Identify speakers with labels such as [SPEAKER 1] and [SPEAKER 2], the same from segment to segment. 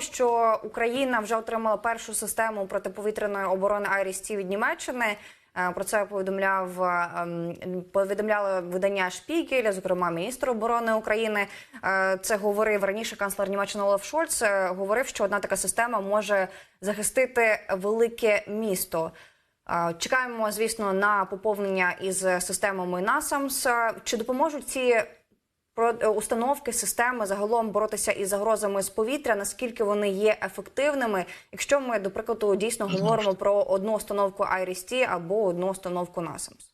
[SPEAKER 1] що Україна вже отримала першу систему протиповітряної оборони Айріс-Ті від Німеччини. Е, Про це повідомляв е, ем, повідомляли видання Шпігель, зокрема міністр оборони України. Е, Це говорив раніше канцлер Німеччини Олаф Шольц. Говорив, що одна така система може захистити велике місто. Чекаємо, звісно, на поповнення із системами НАСАМС. Чи допоможуть ці про е, установки системи загалом боротися із загрозами з повітря, наскільки вони є ефективними, якщо ми, до прикладу, дійсно говоримо про одну установку IRIS-T або одну установку NASAMS?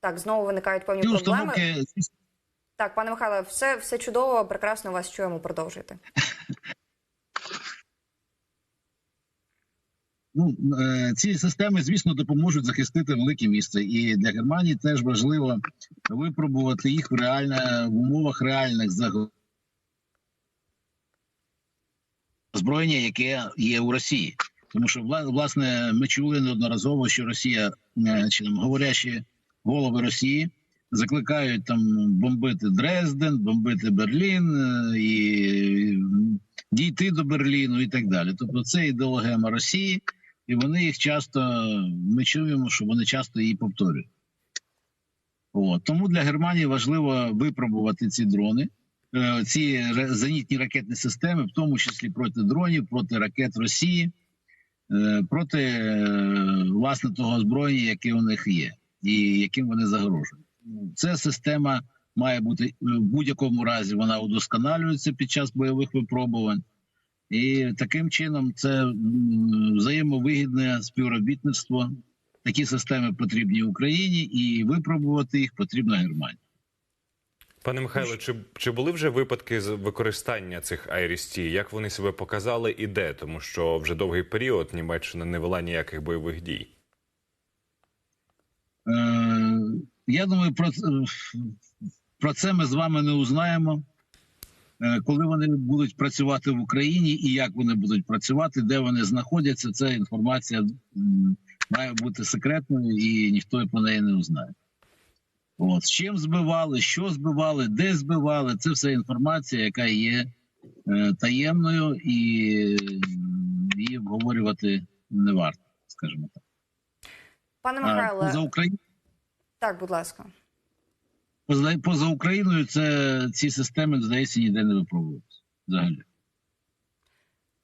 [SPEAKER 1] Так, знову виникають певні проблеми.
[SPEAKER 2] установки
[SPEAKER 1] Так, пане Михайле, все, все чудово, прекрасно вас чуємо. Продовжуйте.
[SPEAKER 2] Ну, е, ці системи, звісно, допоможуть захистити велике місце. І для Германії теж важливо випробувати їх в реальне, в умовах реальних загроз. яке є у Росії. Тому що вла- власне ми чули неодноразово, що Росія е, чи там говорячі голови Росії закликають там бомбити Дрезден, бомбити Берлін е, і дійти до Берліну і так далі. Тобто це ідеологема Росії, і вони їх часто ми чуємо, що вони часто її повторюють. От. Тому для Германії важливо випробувати ці дрони, е, ці зенітні ракетні системи, в тому числі проти дронів, проти ракет Росії, е, проти е, власне того озброєння, яке у них є, і яким вони загрожують. Ця система має бути в будь-якому разі вона удосконалюється під час бойових випробувань. І таким чином це взаємовигідне співробітництво. Такі системи потрібні Україні, і випробувати їх потрібно Германії.
[SPEAKER 3] Пане Михайло, чи, чи були вже випадки з використання цих IRIS-T? Як вони себе показали і де? Тому що вже довгий період Німеччина не вела ніяких бойових дій.
[SPEAKER 2] Е, я думаю, про, це- про це ми з вами не узнаємо, е, коли вони будуть працювати в Україні і як вони будуть працювати, де вони знаходяться. Ця інформація має бути секретною і ніхто про неї не узнає. От з чим збивали, що збивали, де збивали, це все інформація, яка є е, таємною, і її обговорювати не варто, скажімо так.
[SPEAKER 1] Пане
[SPEAKER 2] А,
[SPEAKER 1] Михайле,
[SPEAKER 2] за Україну.
[SPEAKER 1] так, будь ласка.
[SPEAKER 2] Поза, Україною це ці системи, здається, ніде не випробуються взагалі.